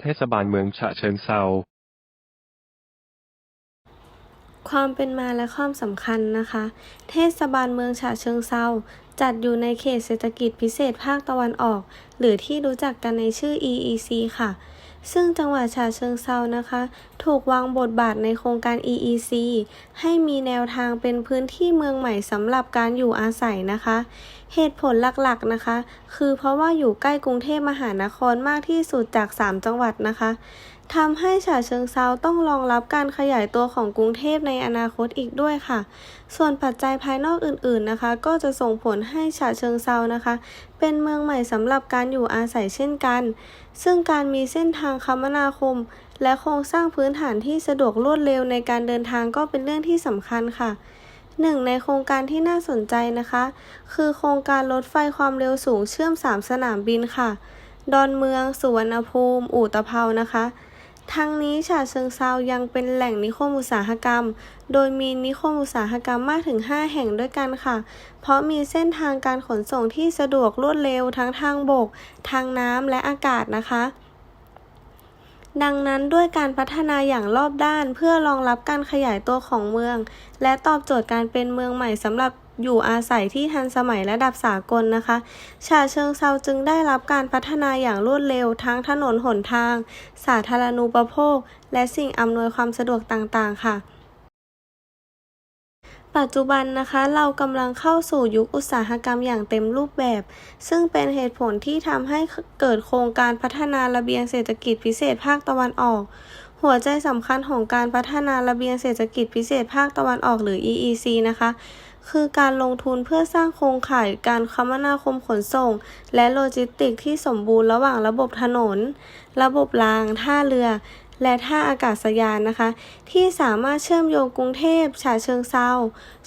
เทศบาลเมืองฉะเชิงเทราความเป็นมาและความสำคัญนะคะ เทศบาลเมืองฉะเชิงเซาจัดอยู่ในเขตเศรษฐกิจพิเศษภาคตะวันออก หรือที่รู้จักกันในชื่อ EEC ค่ะ ซึ่งจังหวัดฉะเชิงเซานะคะ ถูกวางบทบาทในโครงการ EEC ให้มีแนวทางเป็นพื้นที่เมืองใหม่สำหรับการอยู่อาศัยนะคะ เหตุผลหลักๆนะคะ คือเพราะว่าอยู่ใกล้กรุงเทพมหานครมากที่สุดจาก 3 จังหวัดนะคะ ทำให้ฉะเชิงเซาต้องรองรับการขยายตัวของกรุงเทพในอนาคตอีกด้วยค่ะ ส่วนปัจจัยภายนอกอื่นๆนะคะ ก็จะส่งผลให้ฉะเชิงเซานะคะ เป็นเมืองใหม่สำหรับการอยู่อาศัยเช่นกัน ซึ่งการมีเส้นทางคมนาคม และโครงสร้างพื้นฐานที่สะดวกรวดเร็วในการเดินทางก็เป็นเรื่องที่สำคัญค่ะหนึ่งในโครงการที่น่าสนใจนะคะ คือโครงการรถไฟความเร็วสูงเชื่อม 3 สนามบินค่ะ ดอนเมือง สุวรรณภูมิ อู่ตะเภานะคะ ทั้งนี้ฉะเชิงเซายังเป็นแหล่งนิคมอุตสาหกรรม โดยมีนิคมอุตสาหกรรมมากถึง 5 แห่งด้วยกันค่ะ เพราะมีเส้นทางการขนส่งที่สะดวกรวดเร็วทั้งทางบก ทางน้ำและอากาศนะคะ ดังนั้นด้วยการพัฒนาอย่างรอบด้านเพื่อรองรับการขยายตัวของเมือง และตอบโจทย์การเป็นเมืองใหม่สำหรับ อยู่อาศัยที่ทันสมัยระดับสากลนะคะ ฉะเชิงเซาจึงได้รับการพัฒนาอย่างรวดเร็วทั้งถนนหนทาง สาธารณูปโภค และสิ่งอำนวยความสะดวกต่างๆ ค่ะปัจจุบันนะคะเรากำลังเข้าสู่ยุคอุตสาหกรรมอย่างเต็มรูปแบบ ซึ่งเป็นเหตุผลที่ทำให้เกิดโครงการพัฒนาระเบียงเศรษฐกิจพิเศษภาคตะวันออก หัวใจสำคัญของการพัฒนาระเบียงเศรษฐกิจพิเศษภาคตะวันออกหรือ EEC นะคะ คือการลงทุนเพื่อสร้างโครงข่ายการคมนาคมขนส่ง และโลจิสติกส์ที่สมบูรณ์ระหว่างระบบถนน ระบบราง ท่าเรือ และท่าอากาศยานนะคะ ที่สามารถเชื่อมโยงกรุงเทพฉะเชิงเซา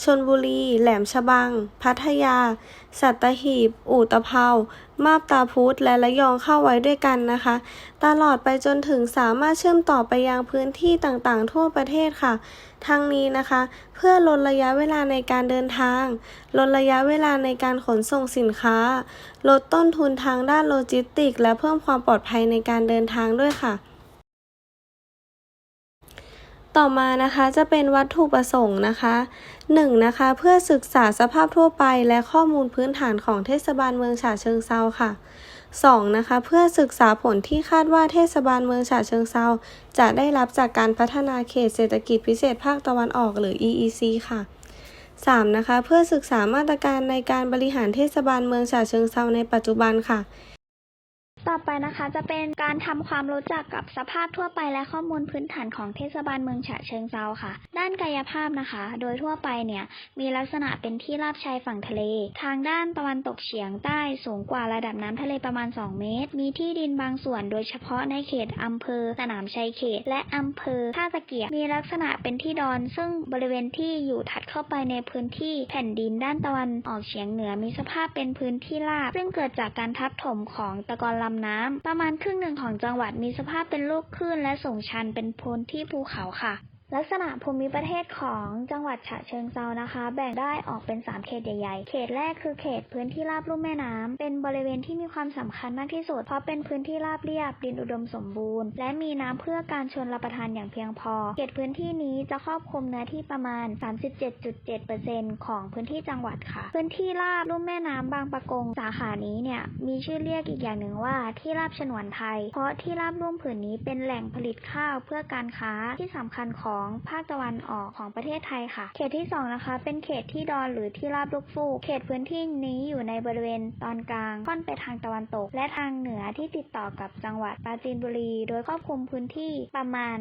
ชลบุรี แหลมฉบัง พัทยา สัตหีบ อู่ตะเภามาบตาพุธและระยองเข้าไว้ด้วยกันนะคะ ตลอดไปจนถึงสามารถเชื่อมต่อไปยังพื้นที่ต่างๆ ทั่วประเทศค่ะ ทั้งนี้นะคะ เพื่อลดระยะเวลาในการเดินทาง ลดระยะเวลาในการขนส่งสินค้า ลดต้นทุนทางด้านโลจิสติกส์และเพิ่มความปลอดภัยในการเดินทางด้วยค่ะ ต่อมานะคะจะเป็นวัตถุประสงค์นะคะ 1. นะคะเพื่อศึกษาสภาพทั่วไปและข้อมูลพื้นฐานของเทศบาลเมืองฉะเชิงเซาค่ะ 2. นะคะเพื่อศึกษาผลที่คาดว่าเทศบาลเมืองฉะเชิงเซาจะได้รับจากการพัฒนาเขตเศรษฐกิจพิเศษภาคตะวันออกหรือ EEC ค่ะ 3. นะคะเพื่อศึกษามาตรการในการบริหารเทศบาลเมืองฉะเชิงเซาในปัจจุบันค่ะ ต่อไปนะคะจะเป็นการทำความรู้จักกับสภาพทั่วไปและข้อมูลพื้นฐานของเทศบาลเมืองฉะเชิงเซาค่ะ ด้านกายภาพนะคะ โดยทั่วไปเนี่ยมีลักษณะเป็นที่ราบชายฝั่งทะเล ทางด้านตะวันตกเฉียงใต้สูงกว่าระดับน้ำทะเลประมาณ 2 เมตร มีที่ดินบางส่วนโดยเฉพาะในเขตอำเภอ สนามชัยเขต และอำเภอท่าตะเกียบมีลักษณะเป็นที่ดอน ซึ่งบริเวณที่อยู่ถัดเข้าไปในพื้นที่แผ่นดินด้านตะวันออกเฉียงเหนือมีสภาพเป็นพื้นที่ราบ ซึ่งเกิดจากการทับถมของตะกอนลำน้ำ ประมาณครึ่งหนึ่งของจังหวัดมีสภาพเป็นลูกคลื่นและสูงชันเป็นพื้นที่ภูเขาค่ะ ลักษณะภูมิประเทศของจังหวัดฉะเชิงเซานะคะ แบ่งได้ออกเป็น 3 เขตใหญ่ๆ เขตแรกคือเขตพื้นที่ราบลุ่มแม่น้ำเป็นบริเวณที่มีความสำคัญมากที่สุด เพราะเป็นพื้นที่ราบเรียบดินอุดมสมบูรณ์ และมีน้ำเพื่อการชนรับประทานอย่างเพียงพอ เขตพื้นที่นี้จะครอบคลุมเนื้อที่ประมาณ 37.7%ของพื้นที่จังหวัดค่ะ พื้นที่ราบลุ่มแม่น้ำบางปะกงสาขานี้เนี่ยมีชื่อเรียกอีกอย่างหนึ่งว่าที่ราบฉนวนไทย เพราะที่ราบลุ่มผืนนี้เป็นแหล่งผลิตข้าวเพื่อการค้าที่สำคัญของภาคตะวันออกของประเทศไทยค่ะ เขตที่สองนะคะ เป็นเขตที่ดอนหรือที่ราบลูกฟูกเขตพื้นที่นี้อยู่ในบริเวณตอนกลางค่อนไปทางตะวันตก และทางเหนือที่ติดต่อกับจังหวัดปราจีนบุรี โดยครอบคลุมพื้นที่ประมาณ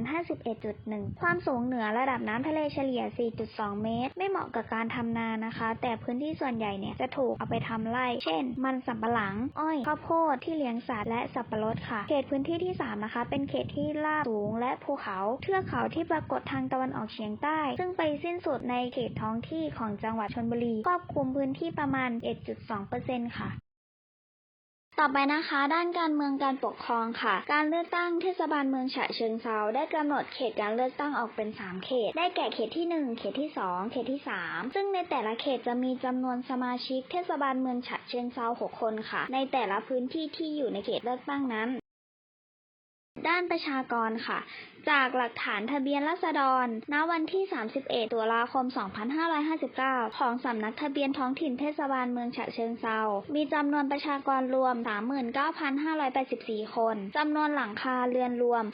51.1 ความสูงเหนือระดับน้ำทะเลเฉลี่ย 4.2 เมตร ไม่เหมาะกับการทำนานะคะ แต่พื้นที่ส่วนใหญ่เนี่ยจะถูกเอาไปทำไร่ เช่น มันสำปะหลัง อ้อย ข้าวโพดที่เลี้ยงสัตว์และสับปะรดค่ะ เขตพื้นที่ที่สามนะคะ เป็นเขตที่ราบสูงและภูเขา เทือกเขาที่ปรากฏทางตะวันออกเฉียงใต้ ซึ่งไปสิ้นสุดในเขตท้องที่ของจังหวัดชลบุรี ครอบคลุมพื้นที่ประมาณ 1.2%ค่ะต่อไปนะคะ ด้านการเมืองการปกครองค่ะ การเลือกตั้งเทศบาลเมืองฉะเชิงเซาได้กำหนดเขตการเลือกตั้งออกเป็น 3 เขต ได้แก่เขตที่ 1 เขตที่ 2 เขตที่ 3 ซึ่งในแต่ละเขตจะมีจำนวนสมาชิกเทศบาลเมืองฉะเชิงเซา6คนค่ะ ในแต่ละพื้นที่ที่อยู่ในเขตเลือกตั้งนั้น ด้านประชากรค่ะ จากหลักฐานทะเบียนราษฎร ณ วันที่ 31 ตุลาคม 2559 ของสำนักทะเบียนท้องถิ่นเทศบาลเมืองฉะเชิงเซา มีจำนวนประชากรรวม 39,584 คน จำนวนหลังคาเรือนรวม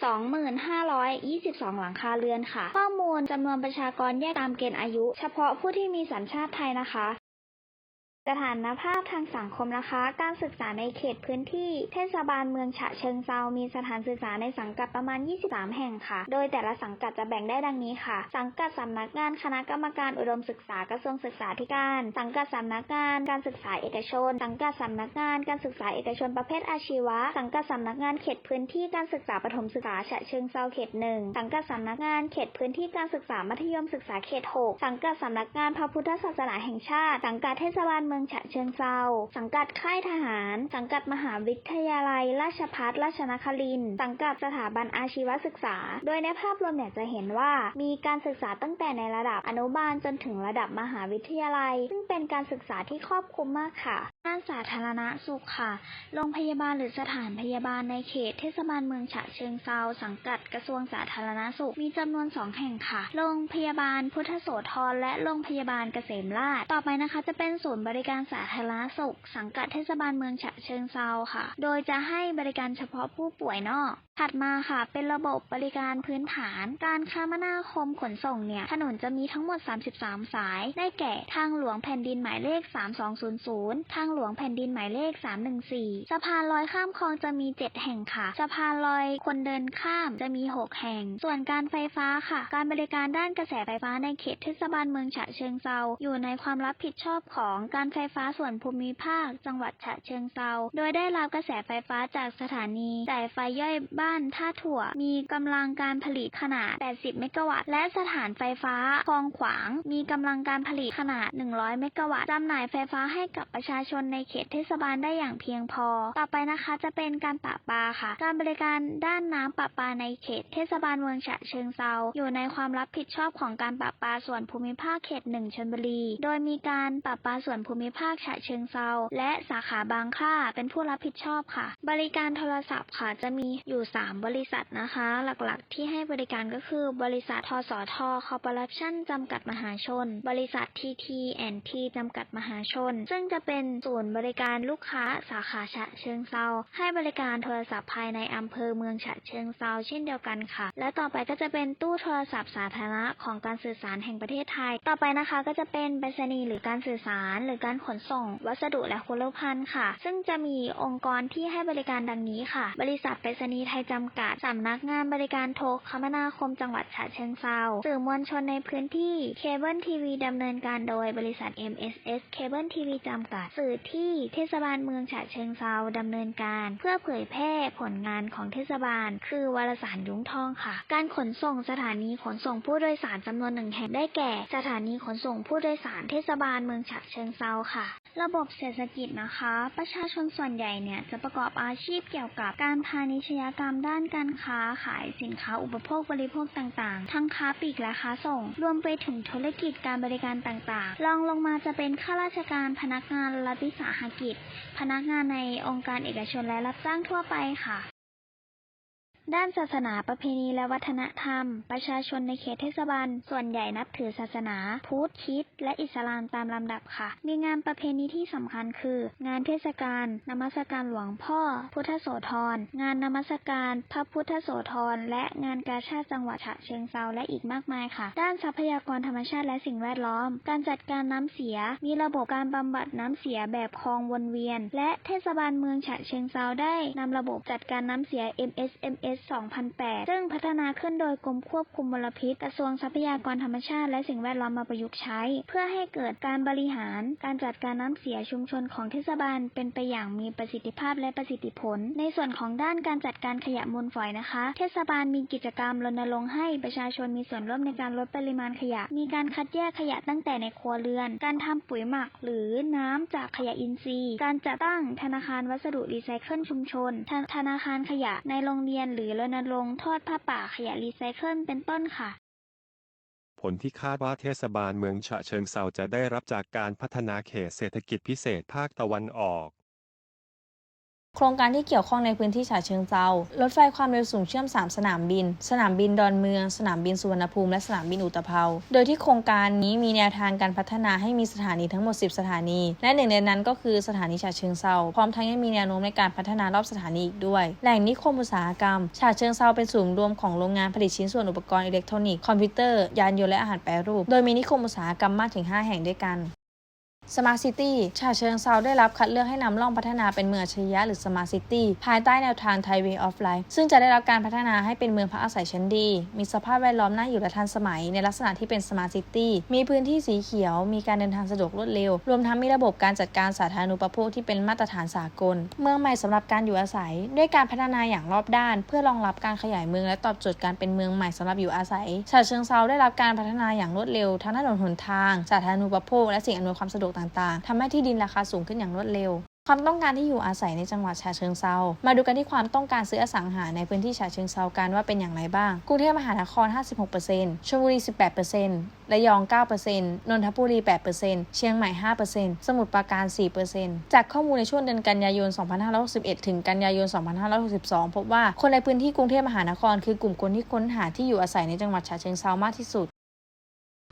2522 หลังคาเรือนค่ะ ข้อมูลจำนวนประชากรแยกตามเกณฑ์อายุ เฉพาะผู้ที่มีสัญชาติไทยนะคะ สถานภาพทางสังคมนะคะ การศึกษาในเขตพื้นที่เทศบาลเมืองฉะเชิงเซา มีสถานศึกษาในสังกัดประมาณ 23 แห่งค่ะ โดยแต่ละสังกัดจะแบ่งได้ดังนี้ค่ะ สังกัดสำนักงานคณะกรรมการอุดมศึกษากระทรวงศึกษาธิการ สังกัดสำนักงานการศึกษาเอกชน สังกัดสำนักงานการศึกษาเอกชนประเภทอาชีวะ สังกัดสำนักงานเขตพื้นที่การศึกษาประถมศึกษาฉะเชิงเซาเขตหนึ่งสังกัดสำนักงานเขตพื้นที่การศึกษามัธยมศึกษาเขตหกสังกัดสำนักงานพระพุทธศาสนาแห่งชาติ สังกัดเทศบาลเมืองฉะเชิงเซา สังกัดค่ายทหาร สังกัดมหาวิทยาลัย ราชภัฏราชนคริน สังกัดสถาบันอาชีวศึกษา โดยในภาพรวมเนี่ยจะเห็นว่ามีการศึกษาตั้งแต่ในระดับอนุบาลจนถึงระดับมหาวิทยาลัย ซึ่งเป็นการศึกษาที่ครอบคลุมมากค่ะ ด้านสาธารณสุขค่ะ โรงพยาบาลหรือสถานพยาบาลในเขตเทศบาลเมืองฉะเชิงเซาสังกัดกระทรวงสาธารณสุข มีจำนวนสองแห่งค่ะ โรงพยาบาลพุทธโสธรและโรงพยาบาลเกษมราษฎร์ต่อไปนะคะจะเป็นศูนย์บริการสาธารณสุข สังกัดเทศบาลเมืองฉะเชิงเซาค่ะ โดยจะให้บริการเฉพาะผู้ป่วยนอก ถัดมาค่ะ เป็นระบบบริการพื้นฐาน การคมนาคมขนส่งเนี่ย ถนนจะมีทั้งหมด 33 สาย ได้แก่ ทางหลวงแผ่นดินหมายเลข 3200 ทางหลวงแผ่นดินหมายเลข 314 สะพานลอยข้ามคลองจะมี 7 แห่งค่ะ สะพานลอยคนเดินข้ามจะมี 6 แห่ง ส่วนการไฟฟ้าค่ะ การบริการด้านกระแสไฟฟ้าในเขตเทศบาลเมืองฉะเชิงเซาอยู่ในความรับผิดชอบของการไฟฟ้าส่วนภูมิภาค จังหวัดฉะเชิงเซาโดยได้รับกระแสไฟฟ้าจากสถานีจ่ายไฟย่อยบ้านท่าถั่ว มีกำลังการผลิตขนาด 80 เมกะวัตต์ และสถานไฟฟ้าคลองขวาง มีกำลังการผลิตขนาด 100 เมกะวัตต์จำหน่ายไฟฟ้าให้กับประชาชนในเขตเทศบาลได้อย่างเพียงพอ ต่อไปนะคะจะเป็นการปะปาค่ะ การบริการด้านน้ำประปาในเขตเทศบาลเมืองฉะเชิงเซาอยู่ในความรับผิดชอบของการปะปาส่วนภูมิภาคเขตหนึ่งชลบุรี โดยมีการปะปาส่วนภูมิภาคฉะเชิงเซาและสาขาบางคล้าเป็นผู้รับผิดชอบค่ะ บริการโทรศัพท์ค่ะจะมีอยู่ 3 บริษัทนะคะ หลักๆ ที่ให้บริการก็คือบริษัททสทคอร์ปอเรชั่นจำกัดมหาชน บริษัท TT&T จำกัดมหาชน ซึ่งจะเป็นศูนย์บริการลูกค้าสาขาฉะเชิงเซาให้บริการโทรศัพท์ภายในอำเภอเมืองฉะเชิงเซาเช่นเดียวกันค่ะ และต่อไปก็จะเป็นตู้โทรศัพท์สาธารณะของการสื่อสารแห่งประเทศไทย ต่อไปนะคะก็จะเป็นไปรษณีย์หรือการสื่อสาร หรือการขนส่ง วัสดุและคุณภัณฑ์ค่ะ ซึ่งจะมีองค์กรที่ให้บริการดังนี้ค่ะ บริษัทไปรษณีย์ไทยจำกัดสำนักงานบริการโทรคมนาคมจังหวัดฉะเชิงเซาสื่อมวลชนในพื้นที่เคเบิลทีวีดำเนินการโดยบริษัท MSS เคเบิลทีวีจำกัดสื่อที่เทศบาลเมืองฉะเชิงเซาดำเนินการ เพื่อเผยแพร่ผลงานของเทศบาล คือวารสารยุ้งทองค่ะ การขนส่งสถานีขนส่งผู้โดยสารจำนวนหนึ่งแห่งได้แก่ สถานีขนส่งผู้โดยสารเทศบาลเมืองฉะเชิงเซาค่ะระบบเศรษฐกิจนะคะ ประชาชนส่วนใหญ่เนี่ยจะประกอบอาชีพเกี่ยวกับการพาณิชยกรรมด้านการค้าขายสินค้าอุปโภคบริโภคต่างๆ ทั้งค้าปลีกและค้าส่ง รวมไปถึงธุรกิจการบริการต่างๆรองลงมาจะเป็นข้าราชการพนักงานรัฐวิสาหกิจ พนักงานในองค์การเอกชนและรับจ้างทั่วไปค่ะ ด้านศาสนาประเพณีและวัฒนธรรม ประชาชนในเขตเทศบาล ส่วนใหญ่นับถือศาสนา พุทธคิด และอิสลามตามลำดับค่ะ มีงานประเพณีที่สำคัญคือ งานเทศกาลนมัสการหลวงพ่อ พุทธโสธร งานนมัสการพระพุทธโสธร และงานกาชาติจังหวัดฉะเชิงเซาและอีกมากมายค่ะ ด้านทรัพยากรธรรมชาติและสิ่งแวดล้อม การจัดการน้ำเสีย มีระบบการบำบัดน้ำเสียแบบคลองวนเวียน และเทศบาลเมืองฉะเชิงเซาได้นำระบบจัดการน้ำเสีย MSMS 2008 ซึ่งพัฒนาขึ้นโดยกรมควบคุมมลพิษกระทรวงทรัพยากรธรรมชาติและสิ่งแวดล้อมมาประยุกต์ใช้ เพื่อให้เกิดการบริหาร การจัดการน้ำเสียชุมชนของเทศบาล เป็นไปอย่างมีประสิทธิภาพและประสิทธิผล ในส่วนของด้านการจัดการขยะมูลฝอยนะคะ เทศบาลมีกิจกรรมรณรงค์ให้ประชาชนมีส่วนร่วมในการลดปริมาณขยะ มีการคัดแยกขยะตั้งแต่ในครัวเรือน การทำปุ๋ยหมักหรือน้ำจากขยะอินทรีย์ การจัดตั้งธนาคารวัสดุรีไซเคิลชุมชนธธนาคารขยะในโรงเรียนหรือรณรงค์ทอดผ้าป่าขยะรีไซเคิลเป็นต้นค่ะ ผลที่คาดว่าเทศบาลเมืองฉะเชิงเซาจะได้รับจากการพัฒนาเขตเศรษฐกิจพิเศษภาคตะวันออก โครงการที่เกี่ยวข้องในพื้นที่ฉะเชิงเซารถไฟความเร็วสูงเชื่อม 3 สนามบิน สนามบินดอนเมือง สนามบินสุวรรณภูมิ และสนามบินอุตภเปา โดยที่โครงการนี้มีแนวทางการพัฒนาให้มีสถานีทั้งหมด 10 สถานี และหนึ่งในนั้นก็คือสถานีฉะเชิงเซา พร้อมทั้งยังมีแนวโน้มในการพัฒนารอบสถานีอีกด้วย แหล่งนิคมอุตสาหกรรม ฉะเชิงเซาเป็นศูนย์รวมของโรงงานผลิตชิ้นส่วนอุปกรณ์อิเล็กทรอนิกส์ คอมพิวเตอร์ ยานยนต์และอาหารแปรรูป โดยมีนิคมอุตสาหกรรมมากถึง 5 แห่งด้วยกัน Smart City ฉะเชิงเซาได้รับคัดเลือกให้นำร่องพัฒนาเป็นเมืองอัจฉริยะหรือ Smart City ภายใต้แนวทาง Thai Way of Life ซึ่งจะได้รับการพัฒนาให้เป็นเมืองพักอาศัยชั้นดี มีสภาพแวดล้อมน่าอยู่และทันสมัย ในลักษณะที่เป็น Smart City มีพื้นที่สีเขียว มีการเดินทางสะดวกรวดเร็ว รวมทั้งมีระบบการจัดการสาธารณูปโภคที่เป็นมาตรฐานสากล เมืองใหม่สำหรับการอยู่อาศัย ด้วยการพัฒนาอย่างรอบด้าน เพื่อรองรับการขยายเมืองและตอบโจทย์การเป็นเมืองใหม่สำหรับอยู่อาศัยฉะเชิงเซาได้รับการพัฒนาอย่างรวดเร็วทั้งถนนหนทาง สาธารณูปโภคและสิ่งอำนวยความสะดวกต่างๆทำให้ที่ดินราคาสูงขึ้นอย่างรวดเร็ว ความต้องการที่อยู่อาศัยในจังหวัดฉะเชิงเซา มาดูกันที่ความต้องการซื้ออสังหาในพื้นที่ฉะเชิงเซากันว่าเป็นอย่างไรบ้าง กรุงเทพมหานคร 56%ชลบุรี 18%ระยอง 9%นนทบุรี 8%เชียงใหม่ 5%สมุทรปราการ 4%จากข้อมูลในช่วงเดือนกันยายน 2561 ถึงกันยายน 2562 พบว่าคนในพื้นที่กรุงเทพมหานครคือกลุ่มคนที่ค้นหาที่อยู่อาศัยในจังหวัดฉะเชิงเซามากที่สุด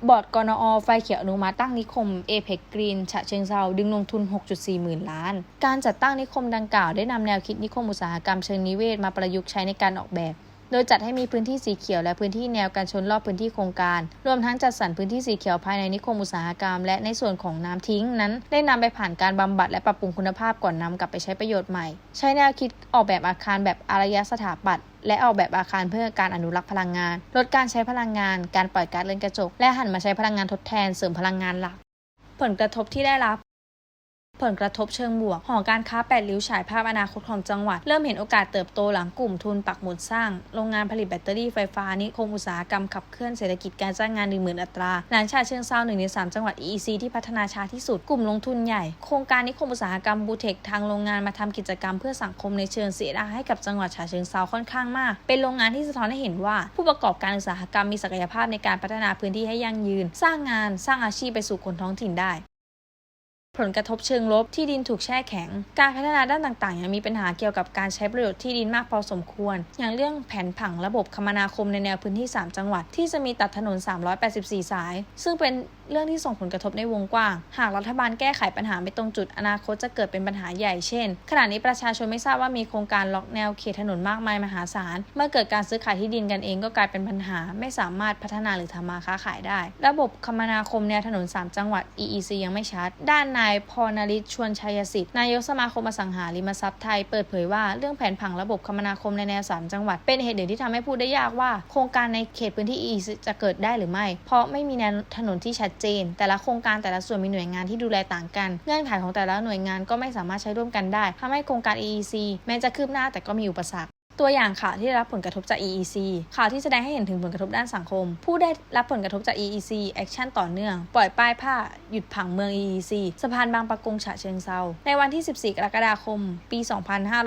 บอร์ดกนอไฟเขียวอนุมัติตั้งนิคมเอเพ็กกรีนฉะเชิงเซาดึงลงทุน 6.4 หมื่นล้าน การจัดตั้งนิคมดังกล่าวได้นำแนวคิดนิคมอุตสาหกรรมเชิงนิเวศมาประยุกต์ใช้ในการออกแบบ โดยจัดให้มีพื้นที่สีเขียวและพื้นที่แนวกันชนรอบพื้นที่โครงการ รวมทั้งจัดสรรพื้นที่สีเขียวภายในนิคมอุตสาหกรรม และในส่วนของน้ำทิ้งนั้น ได้นำไปผ่านการบำบัดและปรับปรุงคุณภาพก่อนนำกลับไปใช้ประโยชน์ใหม่ ใช้แนวคิดออกแบบอาคารแบบอารยสถาปัตย์และออกแบบอาคารเพื่อการอนุรักษ์พลังงาน ลดการใช้พลังงาน การปล่อยก๊าซเรือนกระจก และหันมาใช้พลังงานทดแทนเสริมพลังงานหลัก ผลกระทบที่ได้รับ ผลกระทบเชิงบวก หอการค้าแปดริ้วฉายภาพอนาคตของจังหวัด เริ่มเห็นโอกาสเติบโตหลังกลุ่มทุนปักหมุดสร้าง โรงงานผลิตแบตเตอรี่ไฟฟ้านิคมอุตสาหกรรมขับเคลื่อนเศรษฐกิจการจ้างงาน 10,000 อัตรา หลังชาเชิงเซาหนึ่งในสามจังหวัด EEC ที่พัฒนาช้าที่สุด กลุ่มลงทุนใหญ่ โครงการนิคมอุตสาหกรรมบูเทคทางโรงงานมาทำกิจกรรมเพื่อสังคมในเชิงเสียดาให้กับจังหวัดฉะเชิงเซาค่อนข้างมาก เป็นโรงงานที่สะท้อนให้เห็นว่า ผู้ประกอบการอุตสาหกรรมมีศักยภาพในการพัฒนาพื้นที่ให้ยั่งยืน สร้างงาน สร้างอาชีพไปสู่คนท้องถิ่นได้ ผลกระทบเชิงลบที่ดินถูกแช่แข็ง การพัฒนาด้านต่างๆยังมีปัญหาเกี่ยวกับการใช้ประโยชน์ที่ดินมากพอสมควร อย่างเรื่องแผนผังระบบคมนาคมในแนวพื้นที่ 3 จังหวัด ที่จะมีตัดถนน 384 สาย ซึ่งเป็นเรื่องที่ส่งผลกระทบในวงกว้าง หากรัฐบาลแก้ไขปัญหาไม่ตรงจุดอนาคตจะเกิดเป็นปัญหาใหญ่เช่น ขณะนี้ประชาชนไม่ทราบว่ามีโครงการล็อกแนวเขตถนนมากมายมหาศาล เมื่อเกิดการซื้อขายที่ดินกันเองก็กลายเป็นปัญหา ไม่สามารถพัฒนาหรือทำมาค้าขายได้ ระบบคมนาคมแนวถนน 3 จังหวัด EEC ยังไม่ชัด ด้านนายายพรนริศชวนชัยสิทธิ์นายกสมาคมอสังหาริมทรัพย์ไทยเปิดเผยว่าเรื่องแผนผังระบบคมนาคมในแนว 3 จังหวัด เป็นเหตุหนึ่งที่ทำให้พูดได้ยากว่า โครงการในเขตพื้นที่ EEC จะเกิดได้หรือไม่ เพราะไม่มีแนวถนนที่ชัดเจน แต่ละโครงการแต่ละส่วนมีหน่วยงานที่ดูแลต่างกัน เงื่อนไขของแต่ละหน่วยงานก็ไม่สามารถใช้ร่วมกันได้ทำให้โครงการ EEC แม้จะคืบหน้าแต่ก็มีอุปสรรค ตัวอย่างข่าวที่ได้รับผลกระทบจาก EEC ข่าวที่แสดงให้เห็นถึงผลกระทบด้านสังคม ผู้ได้รับผลกระทบจาก EEC แอคชั่นต่อเนื่อง ปล่อยป้ายผ้า หยุดผังเมือง EEC สะพานบางปะกงฉะเชิงเซา ในวันที่ 14 กรกฎาคม ปี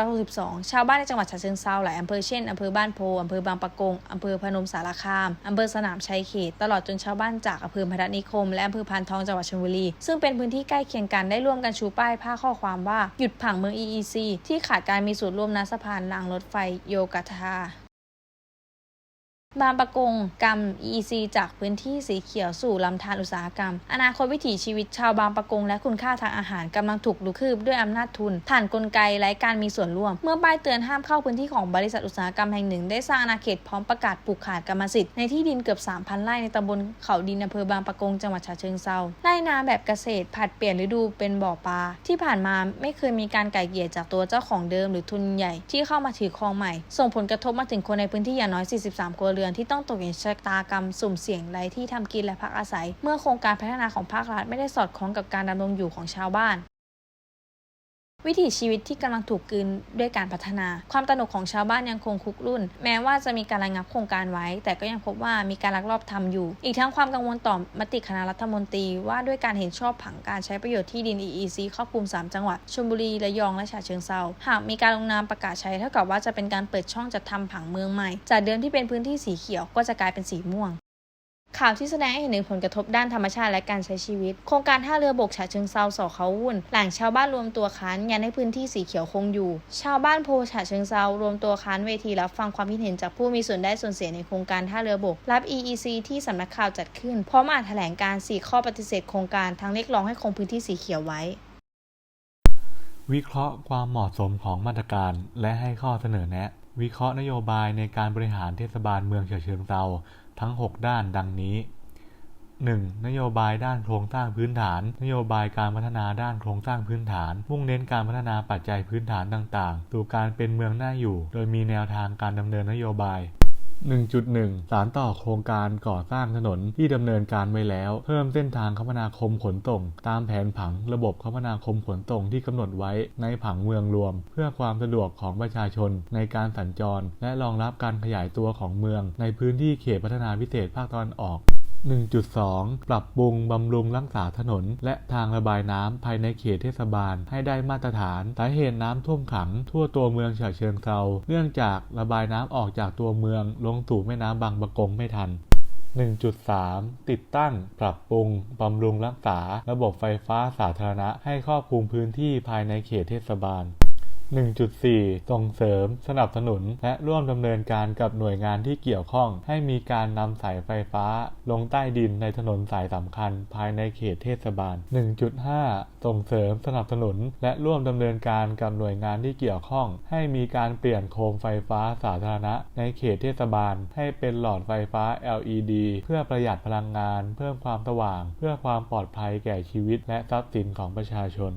2562 ชาวบ้านในจังหวัดฉะเชิงเซาหลายอำเภอเช่นอำเภอบ้านโพอำเภอบางปะกงอำเภอพนมสารคามอำเภอสนามชัยเขต ตลอดจนชาวบ้านจากอำเภอพนัสนิคม และอำเภอพานทองจังหวัดชลบุรี ซึ่งเป็นพื้นที่ใกล้เคียงกันได้ร่วมกันชูป้ายผ้าข้อความว่าหยุดผังเมือง EEC ที่ขาดการมีส่วนร่วมณสะพานรางรถไฟโยกาทา บางประกงกรรม EEC จากพื้นที่สีเขียวสู่ลำธารอุตสาหกรรม อนาคตวิถีชีวิตชาวบางประกงและคุณค่าทางอาหารกำลังถูกดูคืบด้วยอำนาจทุน ผ่านนกลไกไร้การมีส่วนร่วม เมื่อป้ายเตือนห้ามเข้าพื้นที่ของบริษัทอุตสาหกรรมแห่งหนึ่ง ได้สร้างอาณาเขตพร้อมประกาศปลูกขาดกรรมสิทธิ์ในที่ดินเกือบ 3,000 ไร่ในตำบลเขาดินอำเภอบางประกงจังหวัดฉะเชิงเซาไร่นาแบบเกษตรผัดเปลี่ยนฤดูเป็นบ่อปลาที่ผ่านมาไม่เคยมีการไก่เกลี่ยจากตัวเจ้าของเดิม หรือทุนใหญ่ที่เข้ามาถือครองใหม่ ส่งผลกระทบมาถึงคนในพื้นที่อย่างน้อย 43 ครัวเรือนรือนที่ต้องตกอยู่ในชะตากรรมสุ่มเสี่ยงไรที่ทำกินและพักอาศัย เมื่อโครงการพัฒนาของภาครัฐไม่ได้สอดคล้องกับการดำรงอยู่ของชาวบ้าน วิถีชีวิตที่กำลังถูกกืนด้วยการพัฒนา ความตระหนกของชาวบ้านยังคงคุกรุ่น แม้ว่าจะมีการระงับโครงการไว้ แต่ก็ยังพบว่ามีการลักลอบทำอยู่ อีกทั้งความกังวลต่อมติคณะรัฐมนตรี ว่าด้วยการเห็นชอบผังการใช้ประโยชน์ที่ดิน EEC ครอบคลุม 3 จังหวัดชลบุรีระยองและฉะเชิงเซาหากมีการลงนามประกาศใช้เท่ากับว่าจะเป็นการเปิดช่องจัดทำผังเมืองใหม่ จากเดิมที่เป็นพื้นที่สีเขียวก็จะกลายเป็นสีม่วง ข่าวที่แสดงให้เห็นถึงผลกระทบด้านธรรมชาติและการใช้ชีวิต โครงการท่าเรือบกฉะเชิงเซาสอเขาวุ่น หลังชาวบ้านรวมตัวค้านยันให้พื้นที่สีเขียวคงอยู่ ชาวบ้านโพฉะเชิงเซารวมตัวค้านเวทีรับฟังความคิดเห็นจากผู้มีส่วนได้ส่วนเสียในโครงการท่าเรือบก รับ EEC ที่สำนักข่าวจัดขึ้นพร้อมอ่านแถลงการ 4 ข้อปฏิเสธโครงการทั้งเรียกร้องให้คงพื้นที่สีเขียวไว้ วิเคราะห์ความเหมาะสมของมาตรการและให้ข้อเสนอแนะ วิเคราะห์นโยบายในการบริหารเทศบาลเมืองเฉะเชิงเทรา ทั้ง 6 ด้านดังนี้ 1. นโยบายด้านโครงสร้างพื้นฐาน นโยบายการพัฒนาด้านโครงสร้างพื้นฐาน มุ่งเน้นการพัฒนาปัจจัยพื้นฐานต่างๆสู่การเป็นเมืองน่าอยู่ โดยมีแนวทางการดำเนินนโยบาย 1.1 สารต่อโครงการก่อสร้างถนนที่ดำเนินการไว้แล้ว เพิ่มเส้นทางคมนาคมขนส่ง ตามแผนผังระบบคมนาคมขนส่งที่กำหนดไว้ในผังเมืองรวม เพื่อความสะดวกของประชาชนในการสัญจร และรองรับการขยายตัวของเมือง ในพื้นที่เขตพัฒนาพิเศษภาคตะวันออก 1.2 ปรับปรุงบำรุงรักษาถนน และทางระบายน้ำภายในเขตเทศบาลให้ได้มาตรฐานสาเหตุน้ำท่วมขังทั่วตัวเมืองฉะเชิงเทราเนื่องจากระบายน้ำออกจากตัวเมืองลงสู่แม่น้ำบางปะกงไม่ทัน1.3 ติดตั้ง ปรับปรุง บำรุงรักษา ระบบไฟฟ้าสาธารณะให้ครอบคลุมพื้นที่ภายในเขตเทศบาล 1.4 ส่งเสริม สนับสนุน และร่วมดำเนินการกับหน่วยงานที่เกี่ยวข้อง ให้มีการนำสายไฟฟ้า ลงใต้ดินในถนนสายสำคัญ ภายในเขตเทศบาล 1.5 ส่งเสริม สนับสนุน และร่วมดำเนินการกับหน่วยงานที่เกี่ยวข้อง ให้มีการเปลี่ยนโคมไฟฟ้าสาธารณะ ในเขตเทศบาล ให้เป็นหลอดไฟฟ้า LED เพื่อประหยัดพลังงาน เพิ่มความสว่าง เพื่อความปลอดภัยแก่ชีวิต และทรัพย์สินของประชาชน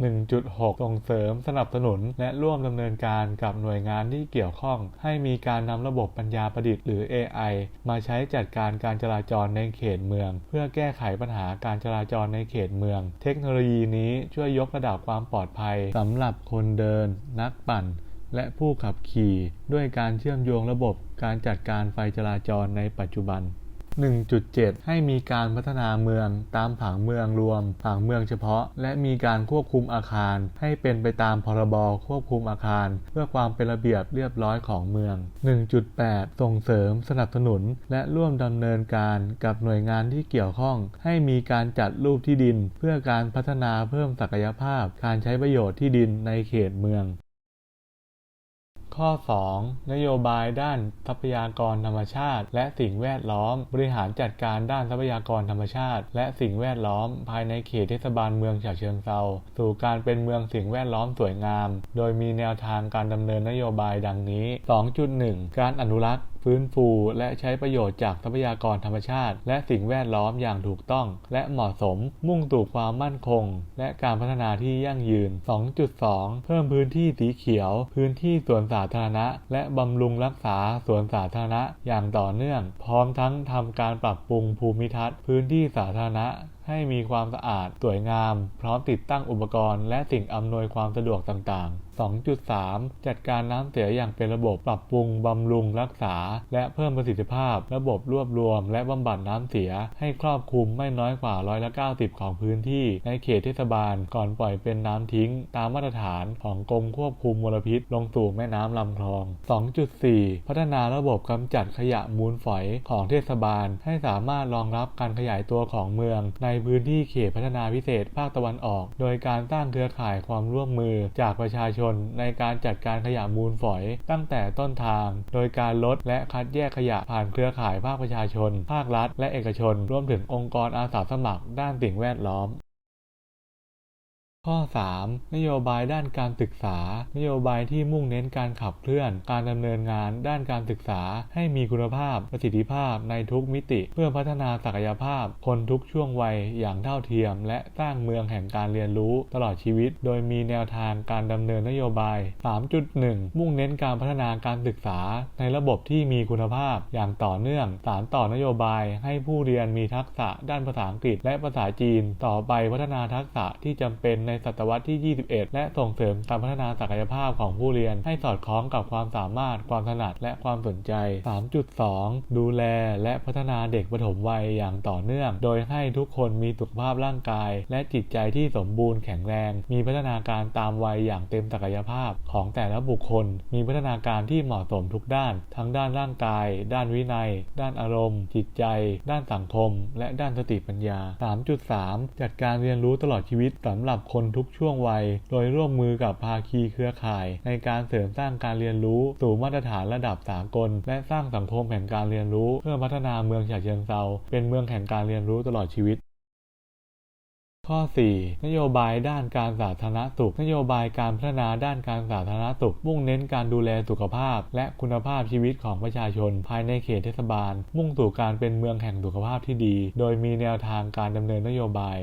1.6 ส่งเสริมสนับสนุน และร่วมดำเนินการกับหน่วยงานที่เกี่ยวข้อง ให้มีการนำระบบปัญญาประดิษฐ์หรือ AI มาใช้จัดการการจราจรในเขตเมือง เพื่อแก้ไขปัญหาการจราจรในเขตเมือง เทคโนโลยีนี้ช่วยยกระดับความปลอดภัยสำหรับคนเดิน นักปั่น และผู้ขับขี่ ด้วยการเชื่อมโยงระบบการจัดการไฟจราจรในปัจจุบัน 1.7 ให้มีการพัฒนาเมืองตามผังเมืองรวม ผังเมืองเฉพาะ และมีการควบคุมอาคาร ให้เป็นไปตามพรบควบคุมอาคาร เพื่อความเป็นระเบียบเรียบร้อยของเมือง 1.8 ส่งเสริมสนับสนุน และร่วมดำเนินการกับหน่วยงานที่เกี่ยวข้อง ให้มีการจัดรูปที่ดิน เพื่อการพัฒนาเพิ่มศักยภาพ การใช้ประโยชน์ที่ดินในเขตเมือง ข้อ 2 นโยบายด้านทรัพยากรธรรมชาติ และสิ่งแวดล้อม บริหารจัดการด้านทรัพยากรธรรมชาติ และสิ่งแวดล้อม ภายในเขตเทศบาลเมืองฉะเชิงเซาสู่การเป็นเมืองสิ่งแวดล้อมสวยงาม โดยมีแนวทางการดำเนินนโยบายดังนี้ 2.1 การอนุรักษ์ ฟื้นฟูและใช้ประโยชน์จากทรัพยากรธรรมชาติ และสิ่งแวดล้อมอย่างถูกต้อง และเหมาะสมมุ่งสู่ความมั่นคง และการพัฒนาที่ยั่งยืน 2.2 เพิ่มพื้นที่สีเขียว พื้นที่สวนสาธารณะ และบำรุงรักษาสวนสาธารณะอย่างต่อเนื่อง พร้อมทั้งทำการปรับปรุงภูมิทัศน์ พื้นที่สาธารณะ ให้มีความสะอาดสวยงาม พร้อมติดตั้งอุปกรณ์ และสิ่งอำนวยความสะดวกต่างๆ 2.3 จัดการน้ำเสียอย่างเป็นระบบปรับปรุงบำรุงรักษา และเพิ่มประสิทธิภาพ ระบบรวบรวม และบำบัดน้ำเสีย ให้ครอบคลุมไม่น้อยกว่าร้อยละ90 ของพื้นที่ในเขตเทศบาลก่อนปล่อยเป็นน้ำทิ้ง ตามมาตรฐานของกรมควบคุมมลพิษ ลงสู่แม่น้ำลำคลอง 2.4 พัฒนาระบบกำจัดขยะมูลฝอยของเทศบาล ให้สามารถรองรับการขยายตัวของเมืองในพื้นที่เขตพัฒนาพิเศษภาคตะวันออก โดยการสร้างเครือข่ายความร่วมมือจากประชาชนในการจัดการขยะมูลฝอย ตั้งแต่ต้นทาง โดยการลดและคัดแยกขยะผ่านเครือข่ายภาคประชาชน ภาครัฐ และเอกชน รวมถึงองค์กรอาสาสมัครด้านสิ่งแวดล้อม ข้อ 3 นโยบายด้านการศึกษา นโยบายที่มุ่งเน้นการขับเคลื่อน การดำเนินงานด้านการศึกษา ให้มีคุณภาพประสิทธิภาพในทุกมิติ เพื่อพัฒนาศักยภาพ คนทุกช่วงวัยอย่างเท่าเทียม และสร้างเมืองแห่งการเรียนรู้ตลอดชีวิต โดยมีแนวทางการดำเนินนโยบาย 3.1 มุ่งเน้นการพัฒนาการศึกษา ในระบบที่มีคุณภาพอย่างต่อเนื่องสารต่อนโยบาย ให้ผู้เรียนมีทักษะด้านภาษาอังกฤษ และภาษาจีน ต่อไปพัฒนาทักษะที่จำเป็นในศตวรรษที่ 21 และส่งเสริมการพัฒนาศักยภาพของผู้เรียน ให้สอดคล้องกับความสามารถ ความถนัด และความสนใจ 3.2 ดูแลและพัฒนาเด็กปฐมวัยอย่างต่อเนื่อง โดยให้ทุกคนมีสุขภาพร่างกาย และจิตใจที่สมบูรณ์แข็งแรง มีพัฒนาการตามวัยอย่างเต็มศักยภาพของแต่ละบุคคล มีพัฒนาการที่เหมาะสมทุกด้าน ทั้งด้านร่างกาย ด้านวินัย ด้านอารมณ์ จิตใจ ด้านสังคม และด้านสติปัญญา 3.3 จัดการเรียนรู้ตลอดชีวิตสำหรับคนทุกช่วงวัย โดยร่วมมือกับภาคีเครือข่าย ในการเสริมสร้างการเรียนรู้สู่มาตรฐานระดับสากล และสร้างสังคมแห่งการเรียนรู้ เพื่อพัฒนาเมืองฉะเชิงเซาเป็นเมืองแห่งการเรียนรู้ตลอดชีวิต ข้อ 4 นโยบายด้านการสาธารณสุข นโยบายการพัฒนาด้านการสาธารณสุข มุ่งเน้นการดูแลสุขภาพ และคุณภาพชีวิตของประชาชน ภายในเขตเทศบาล มุ่งสู่การเป็นเมืองแห่งสุขภาพที่ดี โดยมีแนวทางการดำเนินนโยบาย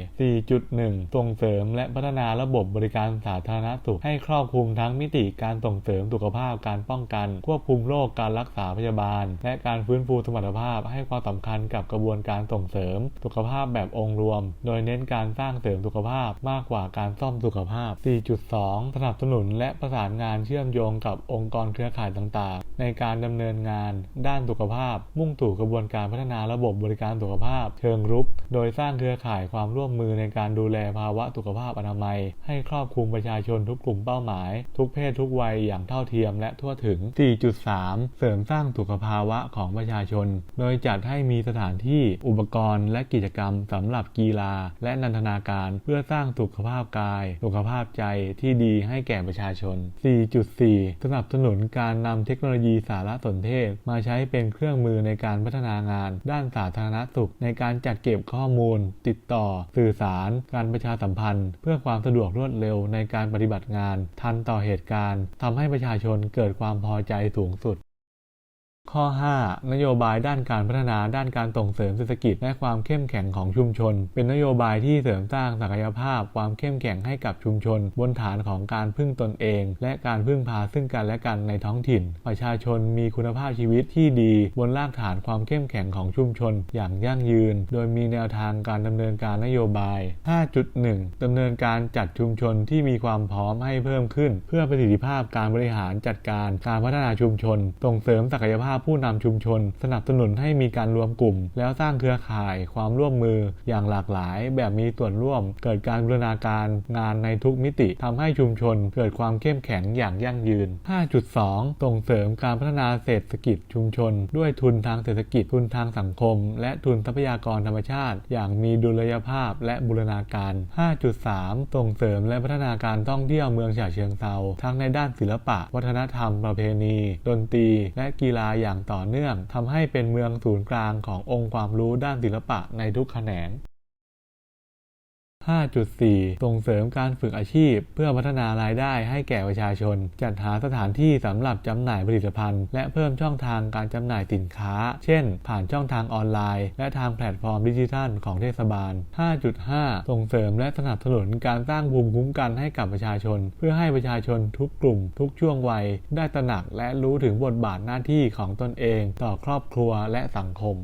4.1 ส่งเสริมและพัฒนาระบบบริการสาธารณสุข ให้ครอบคลุมทั้งมิติการส่งเสริมสุขภาพ การป้องกัน ควบคุมโรค การรักษาพยาบาล และการฟื้นฟูสมรรถภาพ ให้ความสำคัญกับกระบวนการส่งเสริม สุขภาพแบบองค์รวม โดยเน้นการสร้างเสริมสุขภาพมากกว่าการซ่อมสุขภาพ 4.2 สนับสนุนและประสานงานเชื่อมโยงกับองค์กรเครือข่ายต่างๆ ในการดำเนินงานด้านสุขภาพ มุ่งสู่กระบวนการพัฒนาระบบบริการสุขภาพ เชิงรุก โดยสร้างเครือข่ายความร่วมมือในการดูแลภาวะสุขภาพอนามัย ให้ครอบคลุมประชาชนทุกกลุ่มเป้าหมาย ทุกเพศทุกวัยอย่างเท่าเทียมและทั่วถึง 4.3 เสริมสร้างสุขภาวะของประชาชน โดยจัดให้มีสถานที่อุปกรณ์และกิจกรรมสำหรับกีฬา และนันทนาการเพื่อสร้างสุขภาพกาย สุขภาพใจที่ดีให้แก่ประชาชน 4.4 สนับสนุนการนำเทคโนโลยีสารสนเทศ มาใช้เป็นเครื่องมือในการพัฒนางาน ด้านสาธารณสุข ในการจัดเก็บข้อมูล ติดต่อ สื่อสาร การประชาสัมพันธ์ เพื่อความสะดวกรวดเร็วในการปฏิบัติงาน ทันต่อเหตุการณ์ทำให้ประชาชนเกิดความพอใจสูงสุด ข้อ 5 นโยบายด้านการพัฒนาด้านการส่งเสริมเศรษฐกิจและความเข้มแข็งของชุมชน เป็นนโยบายที่เสริมสร้างศักยภาพ ความเข้มแข็งให้กับชุมชน บนฐานของการพึ่งตนเอง และการพึ่งพาซึ่งกันและกันในท้องถิ่น ประชาชนมีคุณภาพชีวิตที่ดี บนรากฐานความเข้มแข็งของชุมชน อย่างยั่งยืน โดยมีแนวทางการดำเนินการนโยบาย 5.1ดำเนินการจัดชุมชนที่มีความพร้อมให้เพิ่มขึ้น เพื่อประสิทธิภาพการบริหารจัดการการพัฒนาชุมชน ส่งเสริมศักยภาพผู้นำชุมชน สนับสนุนให้มีการรวมกลุ่ม แล้วสร้างเครือข่ายความร่วมมืออย่างหลากหลาย แบบมีส่วนร่วม เกิดการบูรณาการงานในทุกมิติทำให้ชุมชน เกิดความเข้มแข็งอย่างยั่งยืน 5.2 ส่งเสริมการพัฒนาเศรษฐกิจชุมชน ด้วยทุนทางเศรษฐกิจทุนทางสังคม และทุนทรัพยากรธรรมชาติ อย่างมีดุลยภาพและบูรณาการ 5.3 ส่งเสริมและพัฒนาการท่องเที่ยวเมืองฉะเชิงเทราทั้งในด้านศิลปะ วัฒนธรรมประเพณี ดนตรี และกีฬาอย่างต่อเนื่องทำให้เป็นเมืองศูนย์กลางขององค์ความรู้ด้านศิลปะในทุกแขนง 5.4 ส่งเสริมการฝึกอาชีพ เพื่อพัฒนารายได้ให้แก่ประชาชน จัดหาสถานที่สำหรับจำหน่ายผลิตภัณฑ์ และเพิ่มช่องทางการจำหน่ายสินค้า เช่น ผ่านช่องทางออนไลน์ และทางแพลตฟอร์มดิจิทัลของเทศบาล 5.5 ส่งเสริมและสนับสนุนการสร้างภูมิคุ้มกันให้กับประชาชน เพื่อให้ประชาชนทุกกลุ่ม ทุกช่วงวัย ได้ตระหนักและรู้ถึงบทบาทหน้าที่ของตนเอง ต่อครอบครัวและสังคม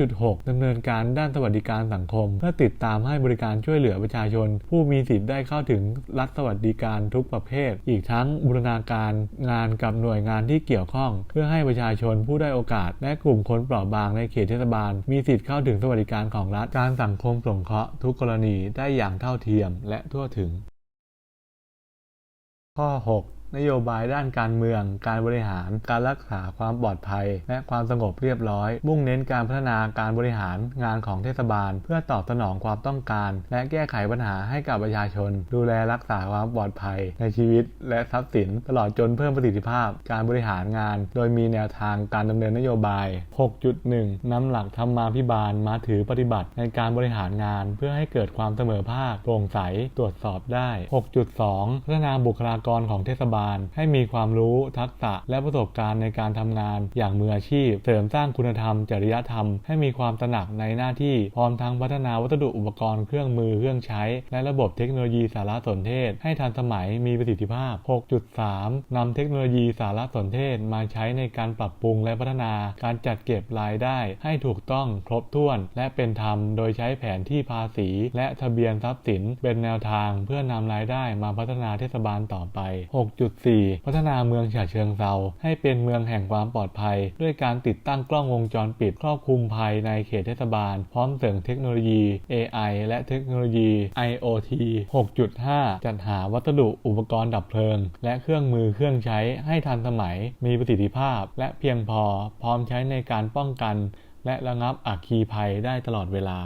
5.6 ดำเนินการด้านสวัสดิการสังคม เพื่อติดตามให้บริการช่วยเหลือประชาชน ผู้มีสิทธิ์ได้เข้าถึงรัฐสวัสดิการทุกประเภท อีกทั้งบูรณาการงานกับหน่วยงานที่เกี่ยวข้อง เพื่อให้ประชาชนผู้ได้โอกาส และกลุ่มคนเปราะบางในเขตเทศบาล มีสิทธิ์เข้าถึงสวัสดิการของรัฐการสังคมสงเคราะห์ทุกกรณีได้อย่างเท่าเทียมและทั่วถึง ข้อ 6 นโยบายด้านการเมือง การบริหาร การรักษาความปลอดภัย และความสงบเรียบร้อย มุ่งเน้นการพัฒนาการบริหารงานของเทศบาล เพื่อตอบสนองความต้องการ และแก้ไขปัญหาให้กับประชาชน ดูแลรักษาความปลอดภัย ในชีวิต และทรัพย์สิน ตลอดจนเพิ่มประสิทธิภาพ การบริหารงาน โดยมีแนวทางการดำเนินนโยบาย 6.1นำหลักธรรมาภิบาลมาถือปฏิบัติในการบริหารงาน เพื่อให้เกิดความเสมอภาคโปร่งใสตรวจสอบได้ 6.2 พัฒนาบุคลากรของเทศบาลให้มีความรู้ทักษะและประสบการณ์ในการทำงานอย่างมืออาชีพ เสริมสร้างคุณธรรม จริยธรรม ให้มีความตระหนักในหน้าที่ พร้อมทั้งพัฒนาวัสดุอุปกรณ์เครื่องมือเครื่องใช้ และระบบเทคโนโลยีสารสนเทศ ให้ทันสมัยมีประสิทธิภาพ 6.3 นำเทคโนโลยีสารสนเทศมาใช้ในการปรับปรุงและพัฒนาการจัดเก็บรายได้ให้ถูกต้องครบถ้วน และเป็นธรรม โดยใช้แผนที่ภาษี และทะเบียนทรัพย์สิน เป็นแนวทางเพื่อนำรายได้มาพัฒนาเทศบาลต่อไป 6. 6.4พัฒนาเมืองฉะเชิงเซาให้เป็นเมืองแห่งความปลอดภัย ด้วยการติดตั้งกล้องวงจรปิดครอบคลุมภัยในเขตเทศบาล พร้อมเสริมเทคโนโลยี AI และเทคโนโลยี IoT 6.5 จัดหาวัสดุอุปกรณ์ดับเพลิง และเครื่องมือเครื่องใช้ให้ทันสมัย มีประสิทธิภาพ และเพียงพอพร้อมใช้ในการป้องกัน และระงับอัคคีภัยได้ตลอดเวลา